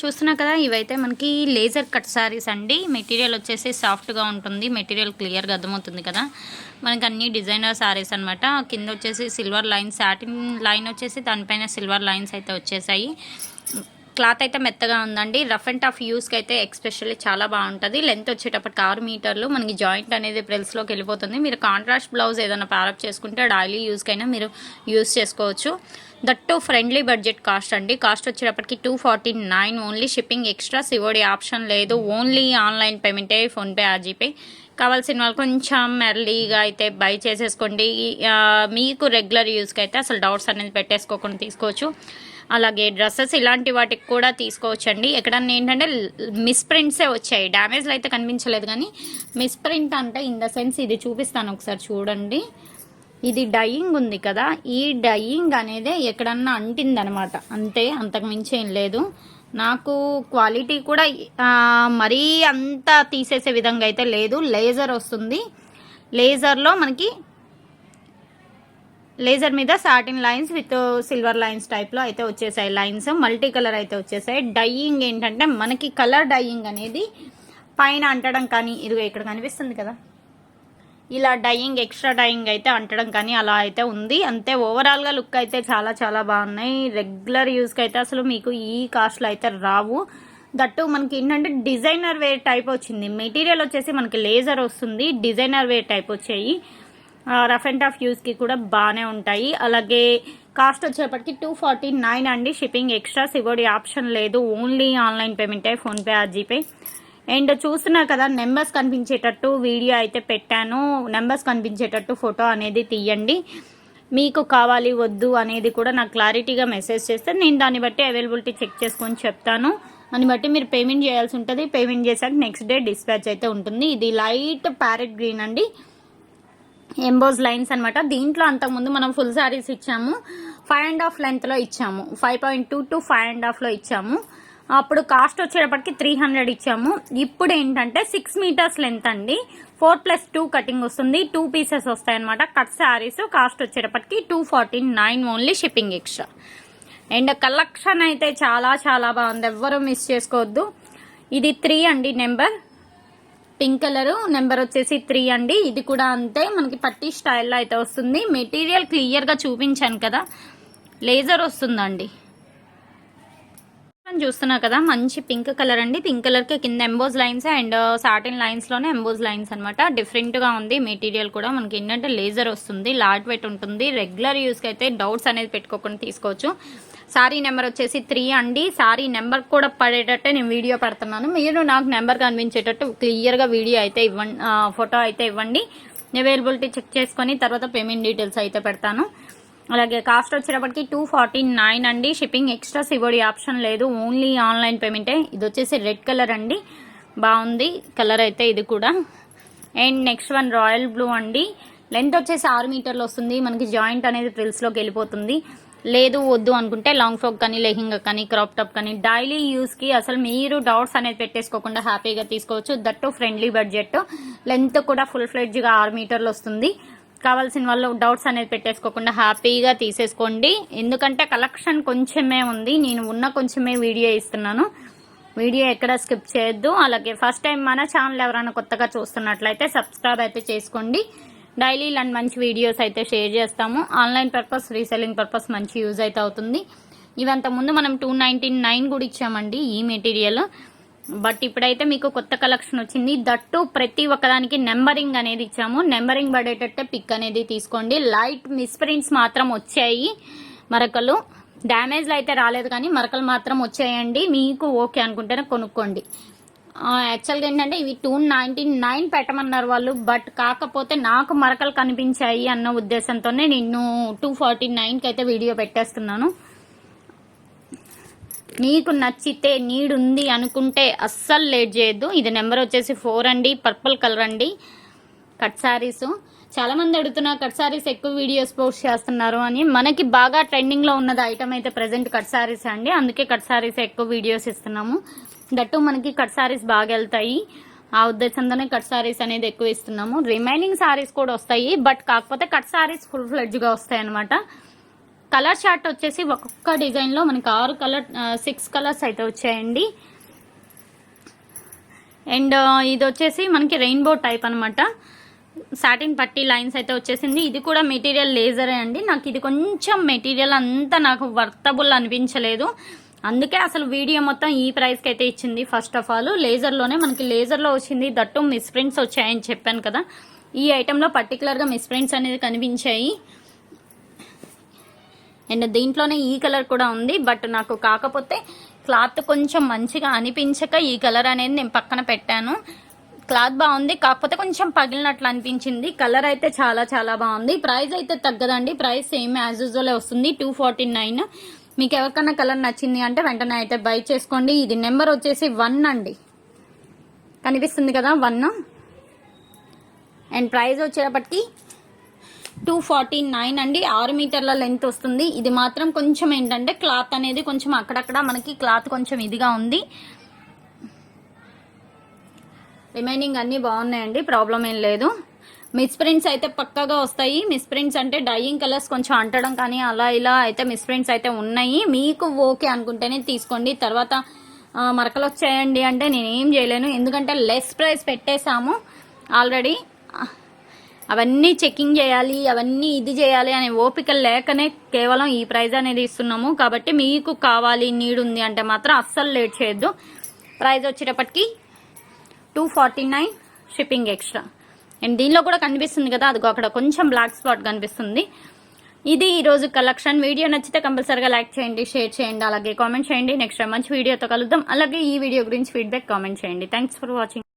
చూస్తున్నా కదా ఇవైతే మనకి లేజర్ కట్ సారీస్ అండి. మెటీరియల్ వచ్చేసి సాఫ్ట్గా ఉంటుంది. మెటీరియల్ క్లియర్గా అర్థమవుతుంది కదా. మనకి అన్ని డిజైనర్ సారీస్ అనమాట కింద వచ్చేసి సిల్వర్ లైన్ సాటిన్ లైన్ వచ్చేసి దానిపైన సిల్వర్ లైన్స్ అయితే వచ్చేసాయి. క్లాత్ అయితే మెత్తగా ఉందండి. రఫ్ అండ్ టఫ్ యూస్కి అయితే ఎక్స్పెషల్లీ చాలా బాగుంటుంది. లెంత్ వచ్చేటప్పటికి ఆరు మీటర్లు. మనకి జాయింట్ అనేది ప్రెల్స్లోకి వెళ్ళిపోతుంది. మీరు కాంట్రాస్ట్ బ్లౌజ్ ఏదైనా ప్యారప్ చేసుకుంటే డైలీ యూస్కైనా మీరు యూస్ చేసుకోవచ్చు. దట్టు ఫ్రెండ్లీ బడ్జెట్ కాస్ట్ అండి. కాస్ట్ వచ్చేటప్పటికి two forty nine only shipping extra COD option లేదు. ఓన్లీ ఆన్లైన్ పేమెంటే ఫోన్పే ఆర్జీపే కావాల్సిన వాళ్ళు కొంచెం ఎర్లీగా అయితే బై చేసేసుకోండి. మీకు రెగ్యులర్ యూస్కి అయితే అసలు డౌట్స్ అనేది పెట్టేసుకోకుండా తీసుకోవచ్చు. అలాగే డ్రెస్సెస్ ఇలాంటి వాటికి కూడా తీసుకోవచ్చండి. ఎక్కడన్నా ఏంటంటే మిస్ ప్రింట్సే వచ్చాయి. డ్యామేజ్లు అయితే కనిపించలేదు కానీ మిస్ ప్రింట్ అంటే ఇన్ ద సెన్స్ ఇది చూపిస్తాను ఒకసారి చూడండి. ఇది డయింగ్ ఉంది కదా. ఈ డయింగ్ అనేది ఎక్కడన్నా అంటిందనమాట. అంతే అంతకు మించి ఏం లేదు. నాకు క్వాలిటీ కూడా మరీ అంత తీసేసే విధంగా అయితే లేదు. లేజర్ వస్తుంది. లేజర్లో మనకి లేజర్ మీద satin lines with silver lines టైప్లో అయితే వచ్చేసాయి. లైన్స్ మల్టీ కలర్ అయితే వచ్చేసాయి. డయ్యింగ్ ఏంటంటే మనకి కలర్ డయ్యింగ్ అనేది పైన అంటడం కానీ ఇదిగో ఇక్కడ కనిపిస్తుంది కదా. ఇలా డైయింగ్ ఎక్స్ట్రా డైయింగ్ అయితే అంటడం కానీ అలా అయితే ఉంది. అంతే ఓవరాల్గా లుక్ అయితే చాలా చాలా బాగున్నాయి. రెగ్యులర్ యూస్కి అయితే అసలు మీకు ఈ కాస్ట్లో అయితే రావు. దట్టు మనకి ఏంటంటే డిజైనర్ వేర్ టైప్ వచ్చింది. మెటీరియల్ వచ్చేసి మనకి లేజర్ వస్తుంది. డిజైనర్ వేర్ టైప్ వచ్చాయి. రఫ్ అండ్ టఫ్ యూస్కి కూడా బాగానే ఉంటాయి. అలాగే కాస్ట్ వచ్చేప్పటికి టూ ఫార్టీ నైన్ అండి. షిప్పింగ్ ఎక్స్ట్రా సిగోడి ఆప్షన్ లేదు. ఓన్లీ ఆన్లైన్ పేమెంటే ఫోన్పే ఆ జీపే అండ్ చూస్తున్నారు కదా నెంబర్స్ కనిపించేటట్టు వీడియో అయితే పెట్టాను. నెంబర్స్ కనిపించేటట్టు ఫోటో అనేది తీయండి. మీకు కావాలి వద్దు అనేది కూడా నాకు క్లారిటీగా మెసేజ్ చేస్తే నేను దాన్ని బట్టి అవైలబిలిటీ చెక్ చేసుకొని చెప్తాను. దాన్ని బట్టి మీరు పేమెంట్ చేయాల్సి ఉంటుంది. పేమెంట్ చేశాక నెక్స్ట్ డే డిస్పాచ్ అయితే ఉంటుంది. ఇది లైట్ ప్యారెట్ గ్రీన్ అండి. ఎంబోజ్ లైన్స్ అనమాట దీంట్లో అంతకుముందు మనం ఫుల్ శారీస్ ఇచ్చాము. ఫైవ్ అండ్ హాఫ్ లెంత్లో ఇచ్చాము. Five point two to five and హాఫ్లో ఇచ్చాము. అప్పుడు కాస్ట్ వచ్చేటప్పటికి త్రీ హండ్రెడ్ ఇచ్చాము. ఇప్పుడు ఏంటంటే సిక్స్ మీటర్స్ లెంత్ అండి. ఫోర్ ప్లస్ టూ కటింగ్ వస్తుంది. టూ పీసెస్ వస్తాయి అనమాట కట్ శారీస్ కాస్ట్ వచ్చేటప్పటికి two forty nine only shipping extra and collection అయితే చాలా చాలా బాగుంది. ఎవ్వరూ మిస్ చేసుకోవద్దు. ఇది త్రీ అండి నెంబర్ పింక్ కలర్ నెంబర్ వచ్చేసి త్రీ అండి. ఇది కూడా అంతే. మనకి పట్టి స్టైల్లో అయితే వస్తుంది. మెటీరియల్ క్లియర్గా చూపించాను కదా. లేజర్ వస్తుందండి. చూస్తున్నా కదా మంచి పింక్ కలర్ అండి. పింక్ కలర్కి కింద emboss lines and uh, satin లైన్స్లోనే ఎంబోజ్ లైన్స్ అనమాట డిఫరెంట్గా ఉంది మెటీరియల్ కూడా. మనకి ఏంటంటే లేజర్ వస్తుంది లాట్ వెట్ ఉంటుంది. రెగ్యులర్ యూస్కి అయితే డౌట్స్ అనేది పెట్టుకోకుండా తీసుకోవచ్చు. సారీ నెంబర్ వచ్చేసి త్రీ అండి. సారీ నెంబర్ కూడా పడేటట్టే నేను వీడియో పెడుతున్నాను. మీరు నాకు నెంబర్ కనిపించేటట్టు క్లియర్గా వీడియో అయితే ఇవ్వండి uh, ఫోటో అయితే ఇవ్వండి. అవైలబిలిటీ చెక్ చేసుకొని తర్వాత పేమెంట్ డీటెయిల్స్ అయితే పెడతాను. అలాగే కాస్ట్ వచ్చేటప్పటికి టూ ఫార్టీ నైన్ అండి. షిప్పింగ్ ఎక్స్ట్రా సివోడి ఆప్షన్ లేదు. ఓన్లీ ఆన్లైన్ పేమెంటే ఇది వచ్చేసి రెడ్ కలర్ అండి. బాగుంది. కలర్ అయితే ఇది కూడా. And next one royal blue అండి. లెంత్ వచ్చేసి ఆరు మీటర్లు వస్తుంది. మనకి జాయింట్ అనేది ఫ్రిల్స్లోకి వెళ్ళిపోతుంది. లేదు వద్దు అనుకుంటే లాంగ్ ఫ్రాక్ కానీ లెహింగా కానీ క్రాప్ టాప్ కానీ డైలీ యూస్కి అసలు మీరు డౌట్స్ అనేది పెట్టేసుకోకుండా హ్యాపీగా తీసుకోవచ్చు. దట్టు ఫ్రెండ్లీ బడ్జెట్ లెంత్ కూడా ఫుల్ ఫ్లెడ్జ్గా ఆరు మీటర్లు వస్తుంది. కావాల్సిన వాళ్ళు డౌట్స్ అనేది పెట్టేసుకోకుండా హ్యాపీగా తీసేసుకోండి. ఎందుకంటే కలెక్షన్ కొంచెమే ఉంది. నేను ఉన్న కొంచెమే వీడియో ఇస్తున్నాను. వీడియో ఎక్కడ స్కిప్ చేయొద్దు. అలాగే ఫస్ట్ టైం మన ఛానల్ ఎవరైనా కొత్తగా చూస్తున్నట్లయితే సబ్స్క్రైబ్ అయితే చేసుకోండి. డైలీ ఇలాంటి మంచి వీడియోస్ అయితే షేర్ చేస్తాము. ఆన్లైన్ పర్పస్ రీసెల్లింగ్ పర్పస్ మంచి యూజ్ అయితే అవుతుంది. ఇవంత ముందు మనం టూ నైన్టీ నైన్ కూడా ఇచ్చామండి ఈ మెటీరియల్. బట్ ఇప్పుడైతే మీకు కొత్త కలెక్షన్ వచ్చింది. దట్టు ప్రతి ఒక్కదానికి నెంబరింగ్ అనేది ఇచ్చాము. నెంబరింగ్ పడేటట్టే పిక్ అనేది తీసుకోండి. లైట్ మిస్ప్రింట్స్ మాత్రం వచ్చాయి. మరకలు. డ్యామేజ్లు అయితే రాలేదు కానీ మరకలు మాత్రం వచ్చాయండి. మీకు ఓకే అనుకుంటేనే కొనుక్కోండి. యాక్చువల్గా ఏంటంటే ఇవి టూ నైన్టీ నైన్ పెట్టమన్నారు వాళ్ళు. బట్ కాకపోతే నాకు మరకలు కనిపించాయి అన్న ఉద్దేశంతోనే నేను టూ ఫార్టీ నైన్కి అయితే వీడియో పెట్టేస్తున్నాను. నీకు నచ్చితే నీడ్ ఉంది అనుకుంటే అస్సలు లేట్ చేయొద్దు. ఇది నెంబర్ వచ్చేసి ఫోర్ అండి. పర్పుల్ కలర్ అండి. కట్ శారీస్ చాలా మంది అడుగుతున్నారు కట్ శారీస్ ఎక్కువ వీడియోస్ పోస్ట్ చేస్తున్నారు అని. మనకి బాగా ట్రెండింగ్లో ఉన్నది ఐటమ్ అయితే ప్రజెంట్ కట్ శారీస్ అండి. అందుకే కట్ శారీస్ ఎక్కువ వీడియోస్ ఇస్తున్నాము. దట్టు మనకి కట్ శారీస్ బాగా వెళ్తాయి. ఆ ఉద్దేశంతోనే కట్ శారీస్ అనేది ఎక్కువ ఇస్తున్నాము. రిమైనింగ్ శారీస్ కూడా వస్తాయి. బట్ కాకపోతే కట్ శారీస్ ఫుల్ ఫ్లెడ్జ్గా వస్తాయి అనమాట కలర్ చార్ట్ వచ్చేసి ఒక్కొక్క డిజైన్లో మనకి ఆరు కలర్ సిక్స్ కలర్స్ అయితే వచ్చాయండి. అండ్ ఇది వచ్చేసి మనకి రెయిన్బో టైప్ అనమాట సాటిన్ పట్టి లైన్స్ అయితే వచ్చేసింది. ఇది కూడా మెటీరియల్ లేజరే అండి. నాకు ఇది కొంచెం మెటీరియల్ అంతా నాకు వర్తబుల్ అనిపించలేదు. అందుకే అసలు వీడియో మొత్తం ఈ ప్రైస్కి అయితే ఇచ్చింది. ఫస్ట్ ఆఫ్ ఆల్ లేజర్లోనే మనకి లేజర్లో వచ్చింది. దట్టు మిస్ ప్రింట్స్ వచ్చాయని చెప్పాను కదా. ఈ ఐటెంలో పర్టికులర్గా మిస్ ప్రింట్స్ అనేది కనిపించాయి. అండ్ దీంట్లోనే ఈ కలర్ కూడా ఉంది బట్ నాకు కాకపోతే క్లాత్ కొంచెం మంచిగా అనిపించక ఈ కలర్ అనేది నేను పక్కన పెట్టాను. క్లాత్ బాగుంది కాకపోతే కొంచెం పగిలినట్లు అనిపించింది. కలర్ అయితే చాలా చాలా బాగుంది. ప్రైస్ అయితే తగ్గదండి. ప్రైస్ సేమ్ యాజ్ యూజువలే వస్తుంది టూ ఫార్టీ నైన్. మీకు ఎవరికైనా కలర్ నచ్చింది అంటే వెంటనే అయితే బై చేసుకోండి. ఇది నెంబర్ వచ్చేసి వన్ అండి. కనిపిస్తుంది కదా వన్. అండ్ ప్రైస్ వచ్చేటప్పటికి టూ ఫార్టీ నైన్ అండి. ఆరు మీటర్ల లెంత్ వస్తుంది. ఇది మాత్రం కొంచెం ఏంటంటే క్లాత్ అనేది కొంచెం అక్కడక్కడ మనకి క్లాత్ కొంచెం ఇదిగా ఉంది. రిమైనింగ్ అన్నీ బాగున్నాయండి. ప్రాబ్లం ఏం లేదు. మిస్ ప్రింట్స్ అయితే పక్కగా వస్తాయి. మిస్ ప్రింట్స్ అంటే డైయింగ్ కలర్స్ కొంచెం అంటడం కానీ అలా ఇలా అయితే మిస్ ప్రింట్స్ అయితే ఉన్నాయి. మీకు ఓకే అనుకుంటేనే తీసుకోండి. తర్వాత మరకలు వచ్చేయండి అంటే నేను ఏం చేయలేను. ఎందుకంటే లెస్ ప్రైస్ పెట్టేశాము. ఆల్రెడీ అవన్నీ చెకింగ్ చేయాలి అవన్నీ ఇది చేయాలి అనే ఓపిక లేకనే కేవలం ఈ ప్రైజ్ అనేది ఇస్తున్నాము. కాబట్టి మీకు కావాలి నీడ్ ఉంది అంటే మాత్రం అస్సలు లేట్ చేయొద్దు. ప్రైజ్ వచ్చేటప్పటికి two forty nine shipping extra and దీనిలో కూడా కనిపిస్తుంది కదా అదిగో అక్కడ కొంచెం బ్లాక్ స్పాట్ కనిపిస్తుంది. ఇది ఈరోజు కలెక్షన్ వీడియో నచ్చితే కంపల్సరీగా లైక్ చేయండి షేర్ చేయండి అలాగే కామెంట్ చేయండి. నెక్స్ట్ మంచి వీడియోతో కలుద్దాం. అలాగే ఈ వీడియో గురించి ఫీడ్బ్యాక్ కామెంట్ చేయండి. Thanks for watching